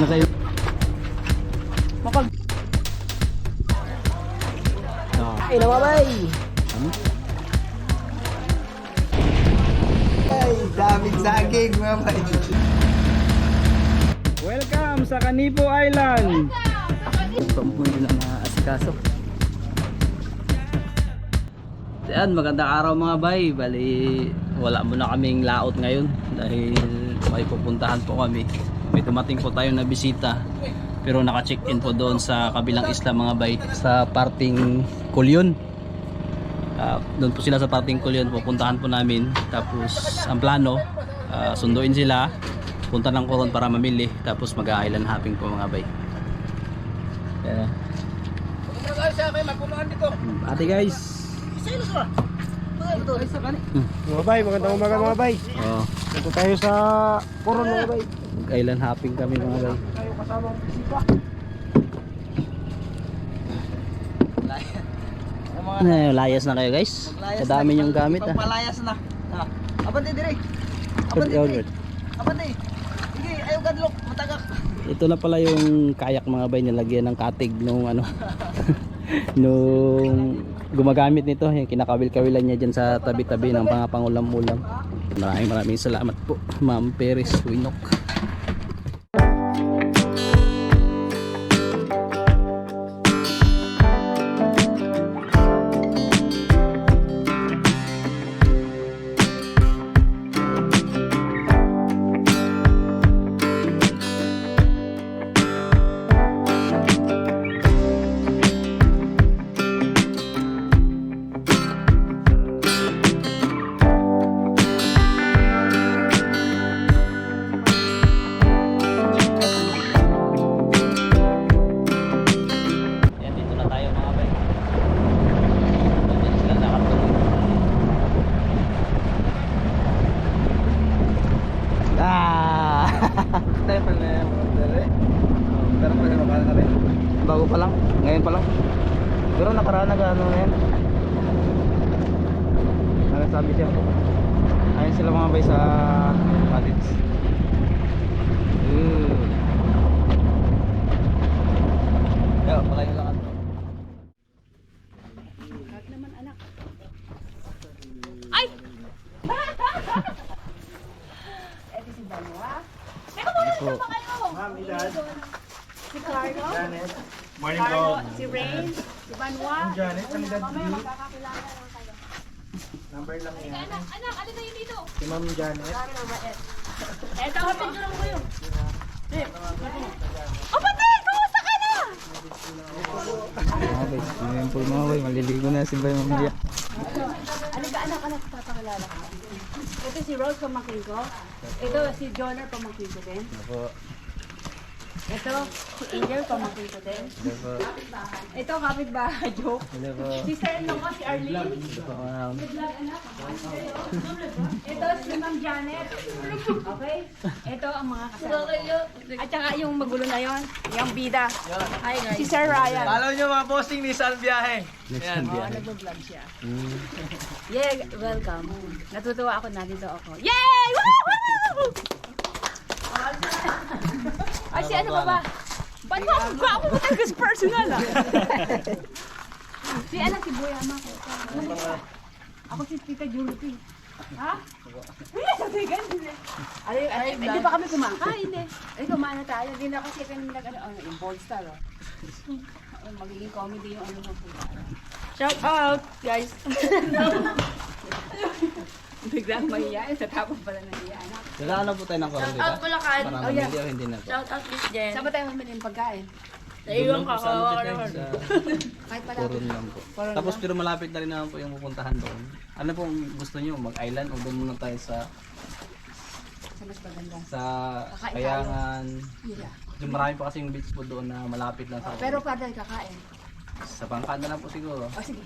Na kayo. Mapag... Oh. Ay, nawabay! Ay, daming saging mga bay. Welcome sa Kanipo Island. Mo nila mga asikaso. Yan, magandang araw mga bay. Bali, wala muna kaming laot ngayon dahil may pupuntahan po kami. Dumating po tayo na bisita. Pero naka-check-in po doon sa kabilang isla mga bay sa parting Kulyon. Ah, doon po sila sa parting Kulyon, pupuntahan po namin. Tapos ang plano, ah, sunduin sila, punta ng Coron para mamili. Tapos mag-island hopping po mga bay. Yeah. Ate guys. Mga bay, magandang umaga mga bay. Oh, Ito tayo sa Coron mga bay. mag-island hopping kami mga bay. Tayo kasama ang bisita. Eh, layas na kayo guys. Kadami yung gamit ah. Palayas na. Ha. Abante dire. Pwede yogurt. Abante. Sige, ayaw gadlok. Matagak. Ito na pala yung kayak mga bay nilagyan ng katig nung ano nung gumagamit nito. Yung kinakabil-kawilan niya dyan sa tabi-tabi ng mga pangulam-ulam. Maraming maraming salamat po Ma'am Peris Winok edad Mamaya niyo? magkakakilala lang kayo. Number lang yan. Anak, anak, ano kayo dito? Si Ma'am Janet. Eto, hapin ko lang kayo. Oh, patay! Kumusta ka na? Mga bay, ngayon po mga bay, maliligo na si Bay mamaya. Ano ka, anak, anak, papakilala ka. Ito si Rose pamangkin ko. Ito si Joner pamangkin ko din. Ako, Ito si Angel pamangkin ko din. ito po, Ito kapitbahay joke. ito po, Sister-in-law ko si Arlene. po, um, Ito si Ma'am Janet. Okay? Ito ang mga kasama. At saka yung magulo na yon, yung bida. Hi guys. Si Sir Ryan. Follow nyo mga posting ni Sal Biyahe. next Oh, biyahe. nag-vlog siya. Mm. Yeah, welcome. Natutuwa ako nandito ako. Yay! Woo! Ay, si ano ba ba? Ba't mo ako gwapo mo talaga sa personal ah? si anak si Boy Ama ko. Ako si Tita Julie. Ha? Hindi, sabi ganun. Ay, ay, hindi pa kami kumakain eh. Ay, kumain na tayo. Hindi na kasi kami nag, ano, ano, yung bold star oh. Magiging comedy yung ano puta. Shout out, guys. Biglang mahiyain sa tapos pala ng anak. Kailangan na po tayo ng karoon dito. Bulacan. Para Oh, yeah. mamili o hindi na po. Shout out Miss Jen. Saan ba tayo mamili ng pagkain? Naiwan ka, kawawa ka naman. Sa Kahit pala. Coron lang po. Coron Tapos lang? pero malapit na rin naman po yung pupuntahan doon. Ano pong gusto niyo mag-island o doon muna tayo sa Sa mas maganda. sa Kakain Kayangan. Yeah. Yung marami pa kasing beach po doon na malapit lang sa Pero kada kakain. Sa bangka na lang po siguro. O sige.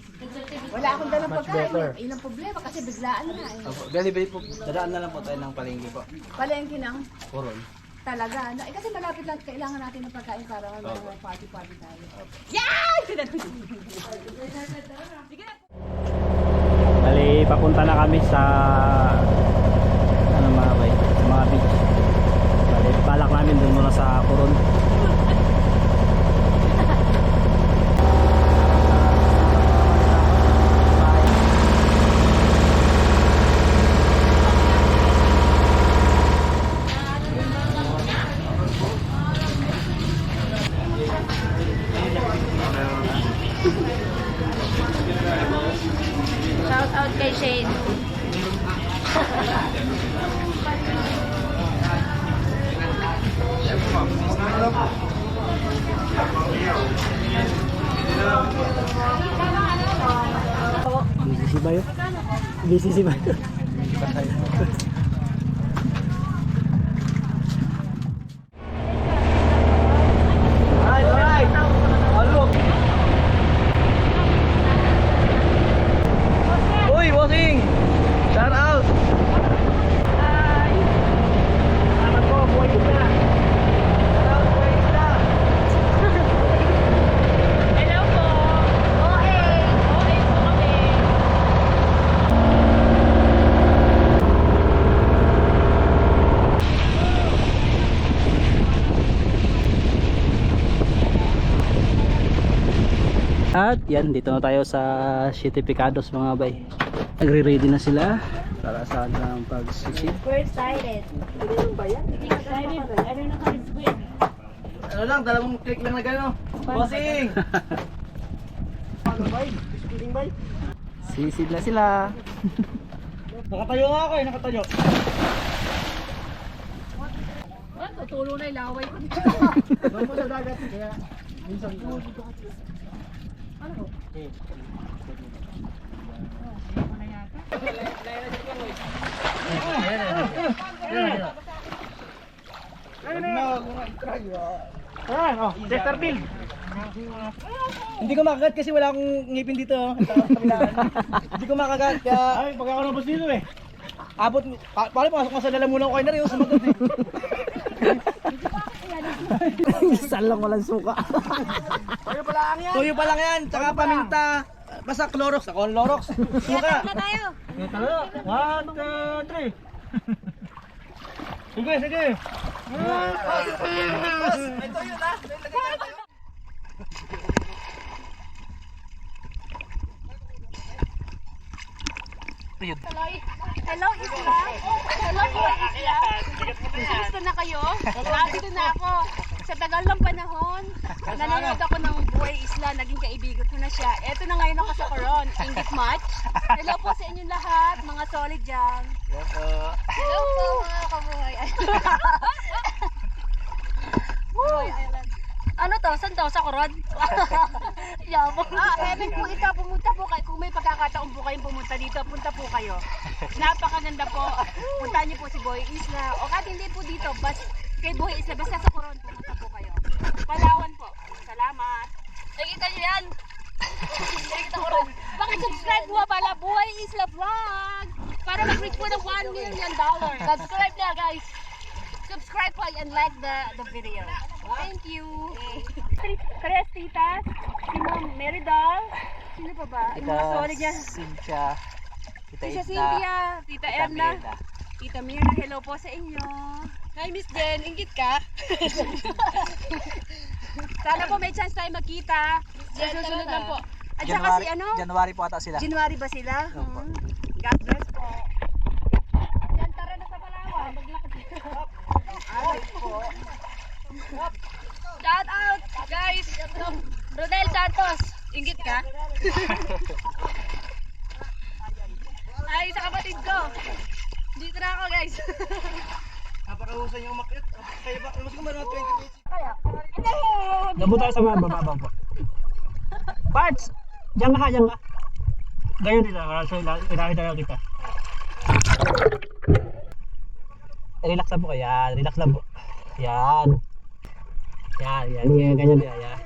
Wala akong dalang pagkain. Ilang problema kasi biglaan na eh. Opo, beli po. Dadaan na lang po tayo ng palengke po. Palengke ng Coron. talaga. ano, Eh, kasi malapit lang. Kailangan natin ng pagkain para Opo. mga party-party tayo. Yay! Sige na. Bali, papunta na kami sa ano mga bay, sa mga beach. Bali, balak namin dun muna sa Coron. Shout out kay Shane. Busy si Bayo. Busy si Bayo. Alright, alright. Halo. Uy, bossing. Shout out. Salamat po, buhay isda. Shout out, buhay isda. Hello po. Okay. Okay po kami. At yan, dito na tayo sa City Picados mga bay. Nagre-ready na sila para sa ng pagsisid. We're excited. Ano ba yan? Excited. Ano na kami squid? Ano lang, dalawang click lang na gano'n. Bossing. Sisid na sila. Nakatayo nga ako eh, nakatayo. Tutulo na ilaway ko. Doon mo sa dagat, kaya minsan ko. Ayan, oh, Chesterfield. Hindi ko makagat kasi wala akong ngipin dito. oh. Hindi ko makagat kaya... Ay, pag ako nabos dito eh. Abot, pa, paano pasok mo sa lalamunan ko ay nariyo, sumagot eh. Saan lang walang suka. Tuyo pa lang yan. Tuyo pa lang yan, tsaka paminta. Basta Clorox, ako ang Lorox. Suka. na tayo. Ito na. One, two, three. Sige, sige. Ito yun ha. Hello, Isla. Hello po, Isla. Gusto na kayo? Dito na ako. Sa tagal ng panahon, nanonood ako ng Buhay Isla. Naging kaibigan ko na siya. Eto na ngayon ako sa Coron. Ingit Match. Hello po sa inyong lahat, mga solid dyan. Hello po, mga kabuhay. Buhay Island. Ano to? Saan to? Sa Coron? Yabang. Ah, heaven po ito. Pumunta po kayo. Kung may pagkakataon po kayong pumunta dito, punta po kayo. Napakaganda po. Punta niyo po si Boy Isla. O kahit hindi po dito, bas kay Boy Isla, basta sa Coron, pumunta po kayo. Palawan po. Salamat. Nakita niyo yan? Nakita ko rin. Pakisubscribe mo pala, Buhay Isla Vlog. Para mag-reach po ng 1 million dollars. Subscribe na, guys. Subscribe po and like the the video. Thank you. Tres titas, si Ma'am Meridol, sino pa ba? Yung mga solid niya. Cynthia. Tita Tita Cynthia, Tita Edna, Tita Mirna, hello po sa inyo. Hi Miss Jen, ingit ka? Sana po may chance tayo magkita. Sa susunod lang po. At saka si ano? January po ata sila. January ba sila? Hmm. God bless po. Yan, tara na sa Palawan. Alay po. Shout out, guys. Rodel Santos. Ingit ka? Ay, sa kapatid ko. Dito na ako, guys. Napakahusay niyo umakyat. Kaya ba? Mas kumara 20 minutes. Dabo tayo sa mga bababa po. Parts! Diyan ka, diyan ka. Ganyan dito, so ilakita lang kita. Relax lang po kayo, yan. Relax lang po. Yan. Yan, yan. Ganyan, ganyan din, yan.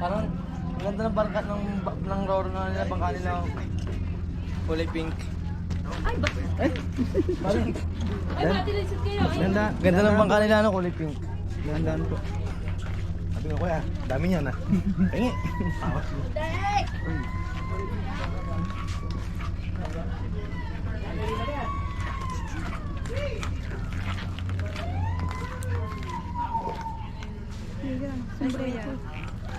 Parang ang ganda ng bangka ng ng roro na nila bangka nila kulay pink. Ay, ba? Eh? Parang Ay, kayo. Ay, Ganda, ganda ng bangka nila ano, kulay pink. Gandaan po. Sabi ko kuya, dami niyan ah. Pengi.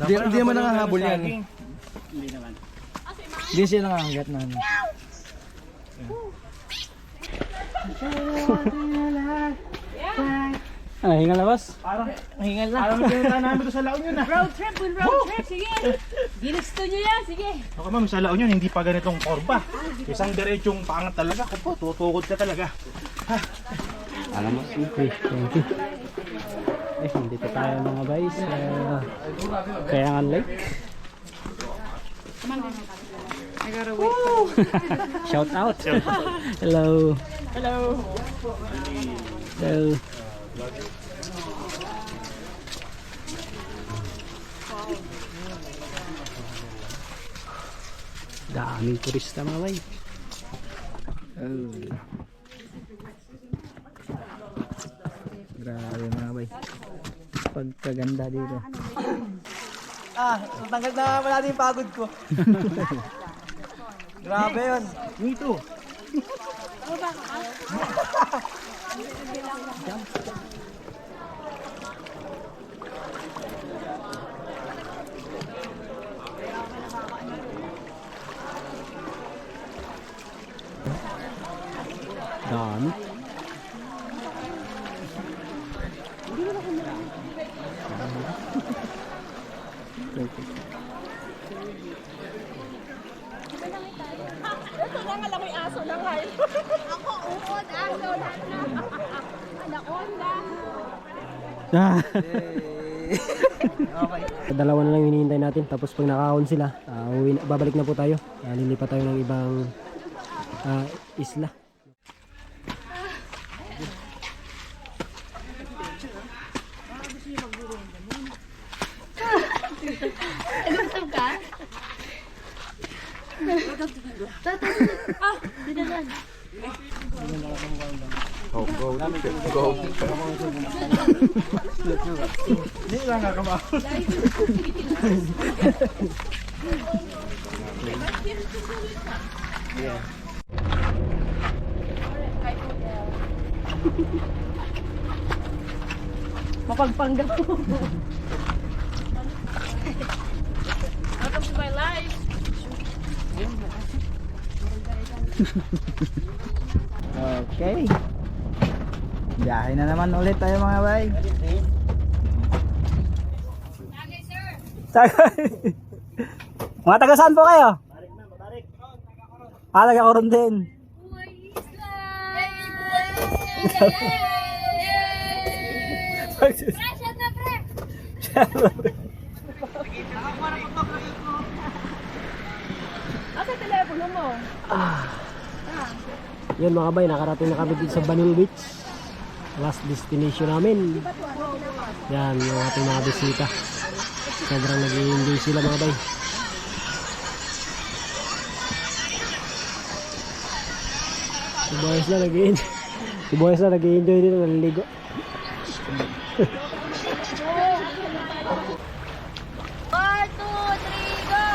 Hindi, hindi naman nangahabol yan. Hindi naman. Hindi siya nangangagat na ano. Ano, hingal na boss? Parang hingal na. Parang pinunta namin to sa laon yun ah. road trip, full road trip. Sige. Ginusto nyo yan. Sige. Ako ma'am, sa laon yun, hindi pa ganitong korba. Isang diretsong pangat talaga. Ako po, tutukod ka talaga. Alam mo, okay, thank you. Eh, dito tayo mga guys. Uh, Kayangan Lake. Shout out. Hello. Hello. Hello. Daming turista mga bay. Oh. Grabe mga bay. Pagkaganda dito. Ah, tanggal na wala din yung pagod ko. Grabe yun. Me too. Dami. Ah. Okay. Dalawa na lang hinihintay natin. Tapos pag nakahon sila, ah, uwi na- babalik na po tayo. Uh, lilipat tayo ng ibang ah, isla. Hindi lang kakama. Mapagpanggap ko. Welcome to my life. Okay. Biyahe na naman ulit tayo mga bay. Tagay. mga taga saan po kayo? Ah, taga Coron din. Asa mo? Yan mga bay, nakarating na kami dito sa Banil Beach. Last destination namin. Yan, yung ating mga bisita. Sobrang nag-enjoy sila mga bay. Si Boys na nag-enjoy. Si Boys na nag-enjoy dito, naliligo. One, two, three, go!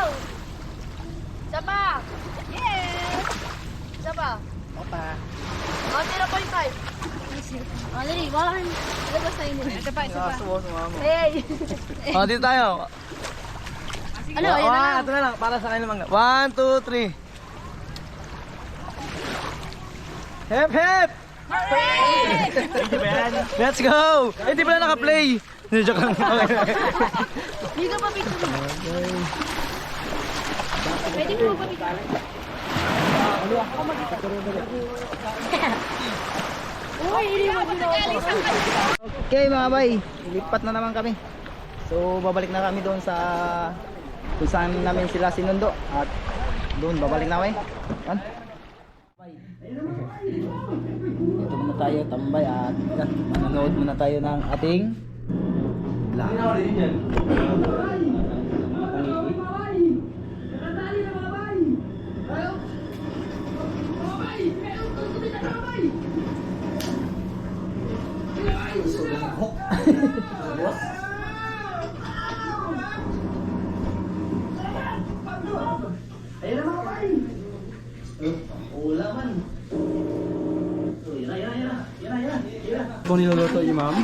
Isa pa! Yes! Isa pa! Opa! O, 0.5. O, dali, one. Lagos sa inyo. Ito pa, ito pa. Hey! Oh, dito tayo. Ano, ayun na lang. ito na lang, para sa kanila mangga. One, two, three. Hep, hep! Let's go! Eh, di pala naka-play. Joke lang. Hindi ka pa picture. Pwede mo ba picture? Uy, mo din Okay mga bay, lipat na naman kami. So babalik na kami doon sa kung saan namin sila sinundo at doon babalik na kami. Yan. Ito muna tayo tambay at manonood muna tayo ng ating vlog. Kung niluluto yung ma'am?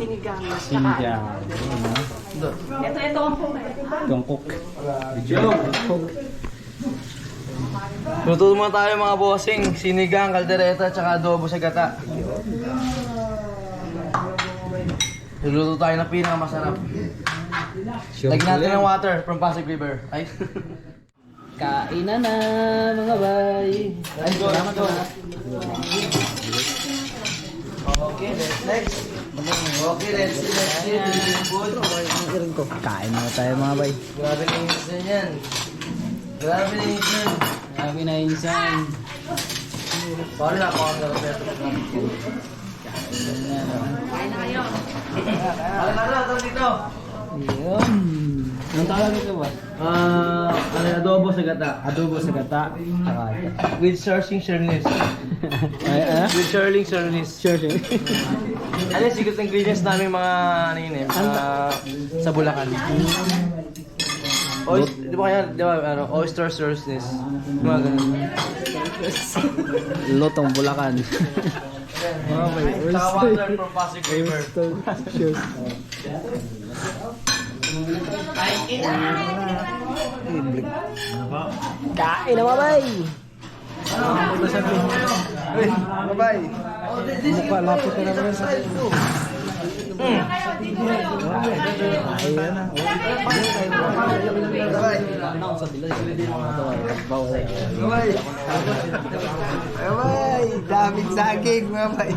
Sinigang. Sinigang. Ito, ito. Gangkok. Gangkok. Luto muna tayo mga bossing. Sinigang, kaldereta, tsaka adobo sa gata. Luluto tayo ng pinakamasarap. Lagyan natin ng water from Pasig River. Ay. Kain na na mga bay. Ay, salamat po. Okay, let's next. Okay, let's see, let's see. Food. Kain na tayo mga bay. Grabe na yung yan. Grabe na yung yan. Kami na insan. Sorry na, baka na ito. Kaya na na, ito dito. Yun. Anong tawag ito ba? Ah, ano, adobo sa gata. Adobo sa gata. With searching sharnis. Ay, ah? With Sherling. Sure, sure. Ano yung secret ingredients namin mga ano yun eh, mga sa Bulacan. Oy, di ba kaya, di ba, ano, oyster sharnis. Mga ganun. Lutong Bulacan. Mga may Tsaka water from Pasig River. Kain na mga bay! Bye-bye. Mukha lapit na naman sa... Bye-bye. Bye-bye. Daming saging, mga bay.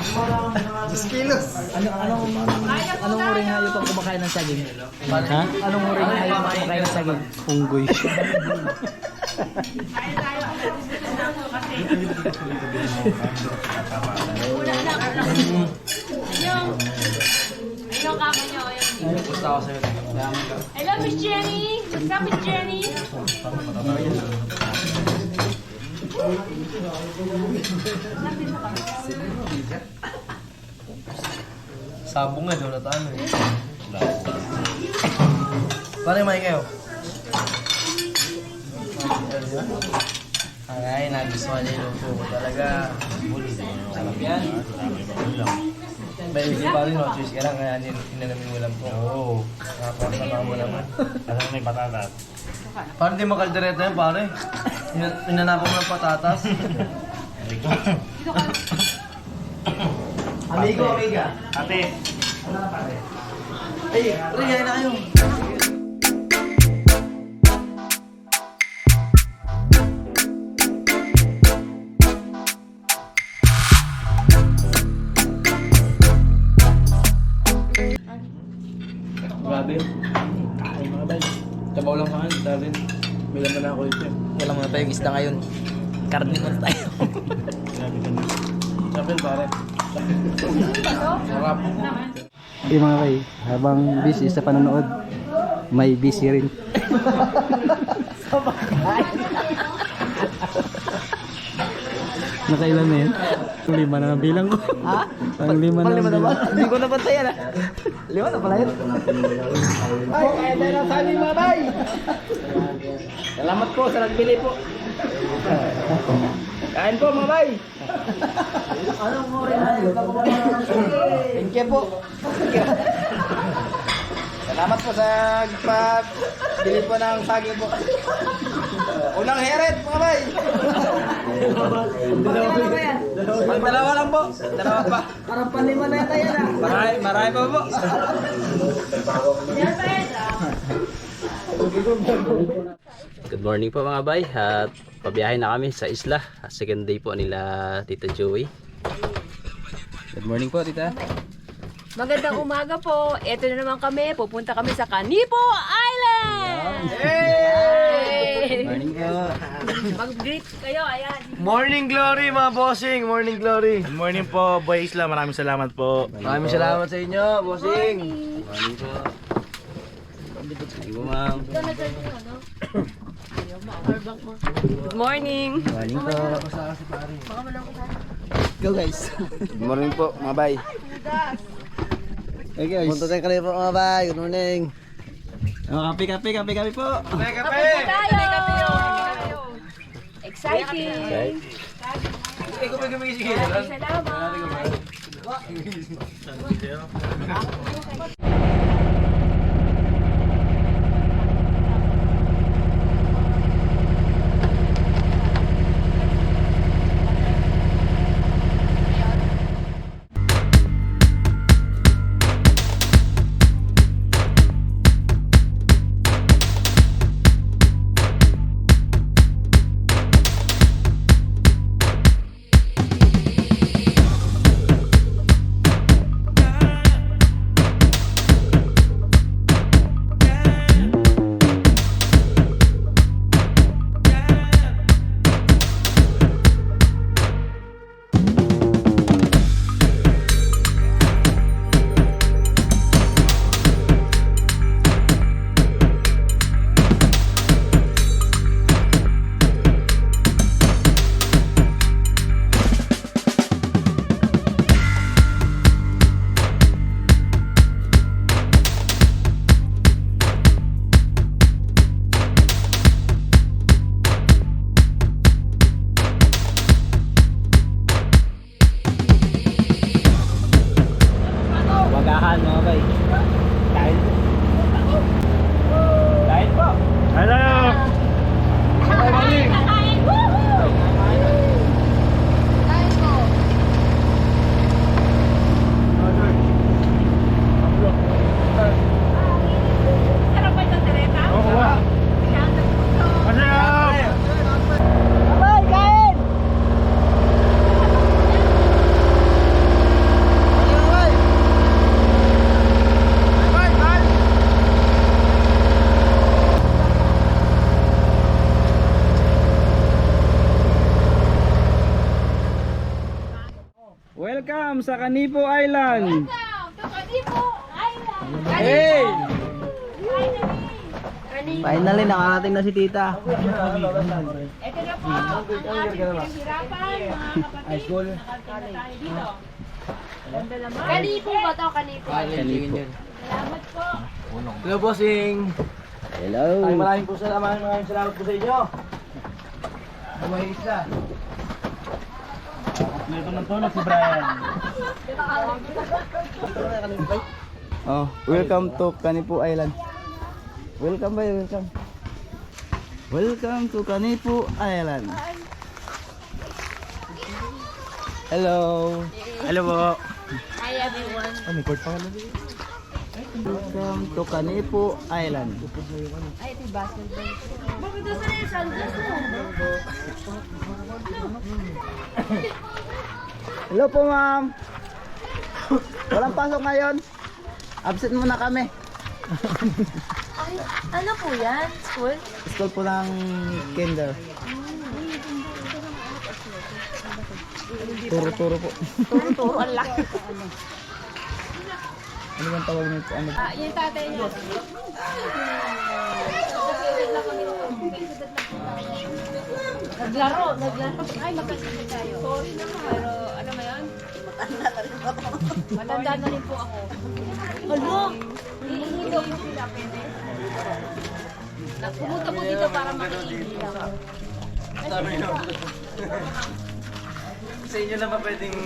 10 kilos. Ano, anong, anong uring hayop ang kumakain ng saging? Ha? Anong uring hayop ang kumakain ng saging? Unggoy. Ayun, kama niyo. Ayun. Gusto ako sa'yo. Hello, Miss Jenny. What's up, Miss Jenny? Sabong nga, doon na ano eh. Pare, may kayo. Ay, nagustuhan niya yung ko talaga. Sarap yan. Hindi pa rin, no? Cheers ka lang, kaya inanamin mo lang po. Oo. Napakasama mo naman. Alam may patatas. Parang di makaldereta yan, pare. Inan- Inanako mo ng patatas. Amigo, amiga. Ate. Ay, rigay na kayo. Tayong isda ngayon. Karne muna tayo. Sabi pare. Sarap. Okay mga kay, habang busy sa panonood, may busy rin. Nakailan na yun? Lima na ang bilang ko. Ha? Pang lima na. Lima na ang ba? bilang. Hindi ko nabantayan ah. Lima na pala yun. Ay, kaya tayo ng sabi mga bay. Salamat po sa nagbili po. Kain po mga bay. Anong mo rin? Thank you po. Salamat po sa pagbili po ng saging po. Unang heret mga bay. Pag dalawa lang po. Dalawa pa. Parang panlima na yata yan ah. Marami, marami pa po. Good morning po mga bay at pabiyahe na kami sa isla. Second day po nila Tita Joey. Good morning po Tita. Magandang umaga po. Ito na naman kami. Pupunta kami sa Canipo Island! Morning po. Mag-greet kayo. Ayan. Morning glory mga bossing. Morning glory. Good morning po, Boy Isla. Maraming salamat po. Maraming salamat sa inyo, bossing. Morning po. Sige po ma'am. Good morning. Morning po. Go guys. Good morning po mga bay. Hey guys. Punta tayo kanina po mga bay. Good morning. Oh, kape kape kape kape po. Tayo! Exciting! Maraming salamat! Wagahan Canipo Island. Hey! Finally, nakarating na si tita. Ito na po ang ating pinaghirapan, mga kapatid. Nakarating na tayo dito. Ganda naman. Kanipo ba to? Kanipo. Canipo. Salamat po. Hello, bossing. Hello. Ay, maraming po salamat, maraming salamat po sa inyo. May isa. Dito ng tulog si Brian. Oh, welcome to Kanipo Island. Welcome ba? Welcome. Welcome to Kanipo Island. Hello. Hello po. Hi everyone. Oh, may court pa dito. Welcome to Kanipo Island. Ay, ito yung basketball. Bakit doon sa yung sunglass mo? Hello po, ma'am. Walang pasok ngayon. Absent muna kami. Ay, ano po yan? School? School po ng kinder. Turo-turo po. Turo-turo, ang laki. Ano bang tawag nito? Ano? Ah, yung tatay niya. Naglaro, naglaro. Ay, magkasama tayo. Sorry na Pero, Matanda na rin po ako. Ano? Iihigo po sila, pwede. Pumunta po dito para makiinig ako. Sa inyo na ba pwedeng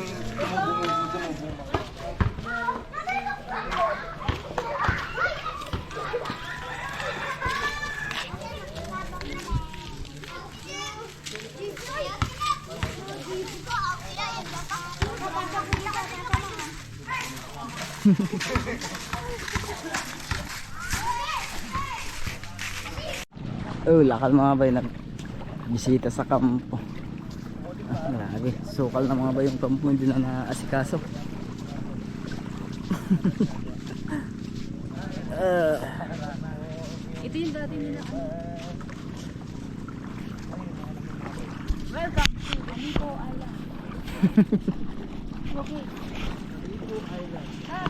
Oh, lakal mga bay nag bisita sa kampo. Ah, grabe, sukal na mga bay yung kampo hindi na naasikaso. Ah, Ito yung dati nila. Welcome to Amico Island. okay. Ah.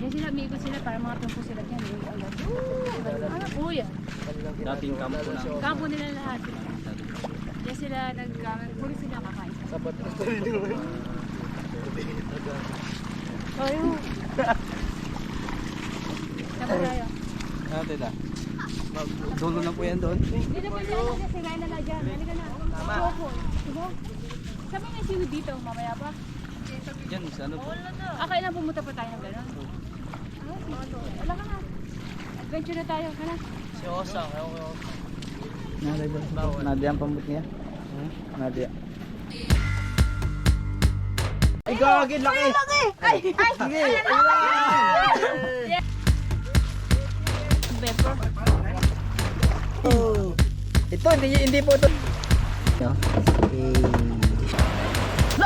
Yan sila, amigo sila para mga tumpo sila dyan. Uy, agad. Po yan? Dating kampo na. Kampo nila lahat. Yan sila nag-kampo. Puro sila kakain. Sabat. Ayun. Sabat tayo. Ate da. Dulo na po yan doon. Hindi na pwede ano kasi ngayon na lang dyan. Halika na. Tama. Sabi nga sino dito, mamaya pa. Diyan, sa ano po? Ah, kailan pumunta pa tayo ng gano'n? Wala ka na. Adventure na tayo. Kana. Si Osang. Nadia ba? Nadia ang pambut niya? Nadia. Ay, gagawin laki! Ay! Ay! Sige! Oh. Ito, hindi, hindi po ito. Okay.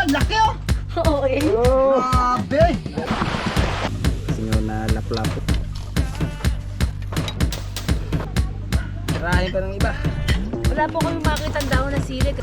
Laki oh! Oo eh. Oh! Grabe! Tirahin pa ng iba. Wala po kami makita daw na sili.